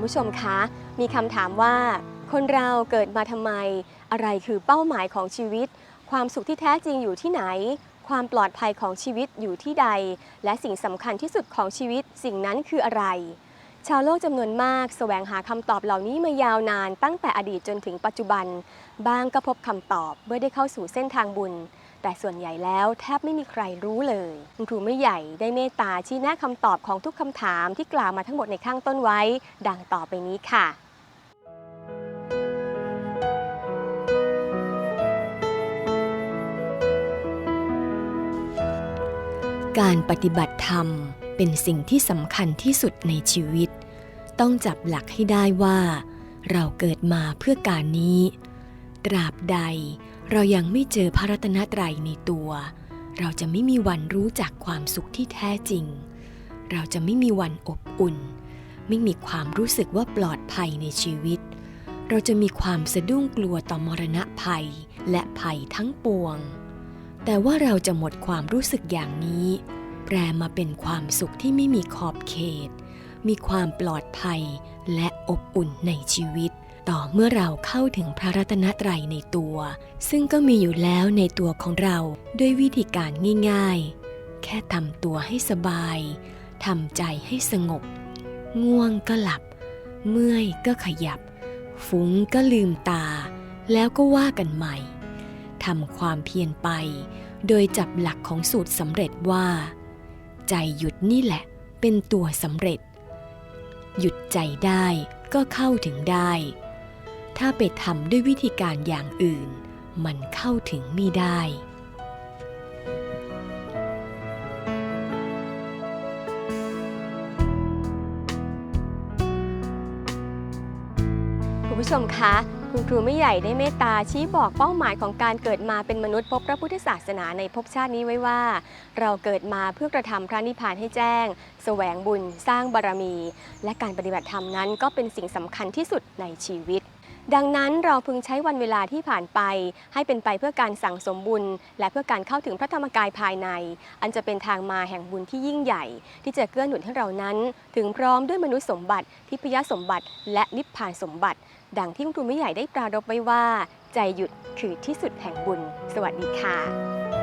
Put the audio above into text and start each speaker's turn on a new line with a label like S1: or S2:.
S1: คุณผู้ชมคะ มีคำถามว่า คนเราเกิดมาทำไม อะไรคือเป้าหมายของชีวิต ความสุขที่แท้จริงอยู่ที่ไหน ความปลอดภัยของชีวิตอยู่ที่ใด และสิ่งสำคัญที่สุดของชีวิต สิ่งนั้นคืออะไร ชาวโลกจำนวนมากแสวงหาคำตอบเหล่านี้มายาวนานตั้งแต่อดีตจนถึงปัจจุบันบางก็พบคำตอบเมื่อได้เข้าสู่เส้นทางบุญ แต่ส่วนใหญ่แล้วแทบไม่มีใครรู้เลยคุณครูไม่ใหญ่ได้เมตตาชี้แนะคำตอบของทุกคำถามที่กล่าวมาทั้งหมดในข้างต้นไว้ ดังต่อไปนี้ค่ะ
S2: การปฏิบัติธรรม เป็นสิ่งที่สำคัญที่สุดในชีวิต ต้องจับหลักให้ได้ว่า เราเกิดมาเพื่อการนี้ ตราบใดเรายังไม่เจอพระรัตนตรัยในตัว เราจะไม่มีวันรู้จักความสุขที่แท้จริง เราจะไม่มีวันอบอุ่น ไม่มีความรู้สึกว่าปลอดภัยในชีวิต เราจะมีความสะดุ้งกลัวต่อมรณะภัยและภัยทั้งปวง แต่ว่าเราจะหมดความรู้สึกอย่างนี้ แปลมาเป็นความสุขที่ไม่มีขอบเขต มีความปลอดภัยและอบอุ่นในชีวิต ต่อเมื่อเราเข้าถึงพระรัตนตรัยในตัว ซึ่งก็มีอยู่แล้วในตัวของเราด้วยวิธีการง่าย ๆ แค่ทำตัวให้สบายทำใจให้สงบ ง่วงก็หลับ เมื่อยก็ขยับ ฟุ้งก็ลืมตา แล้วก็ว่ากันใหม่ทำความเพียรไป โดยจับหลักของสูตรสำเร็จว่า ใจหยุดนี่แหละ เป็นตัวสำเร็จ หยุดใจได้ก็เข้าถึงได้ ถ้าไปทำด้วยวิธีการอย่างอื่น มันเข้าถึงไม่ได้
S1: คุณผู้ชมคะ คุณครูไม่ใหญ่ได้เมตตาชี้บอกเป้าหมายของการเกิดมาเป็นมนุษย์พบพระพุทธศาสนาในภพชาตินี้ไว้ว่า เราเกิดมาเพื่อกระทำพระนิพพานให้แจ้ง แสวงบุญ สร้างบารมี และการปฏิบัติธรรมนั้นก็เป็นสิ่งสำคัญที่สุดในชีวิต ดังนั้นเราพึงใช้วันเวลาที่ผ่านไป ให้เป็นไปเพื่อการสั่งสมบุญ และเพื่อการเข้าถึงพระธรรมกายภายใน อันจะเป็นทางมาแห่งบุญที่ยิ่งใหญ่ ที่จะเกื้อหนุนให้เรานั้น ถึงพร้อมด้วยมนุษย์สมบัติ ทิพยสมบัติ และนิพพานสมบัติ ดังที่คุณครูไม่ใหญ่ได้ปรารบไว้ว่า ใจหยุดคือที่สุดแห่งบุญ สวัสดีค่ะ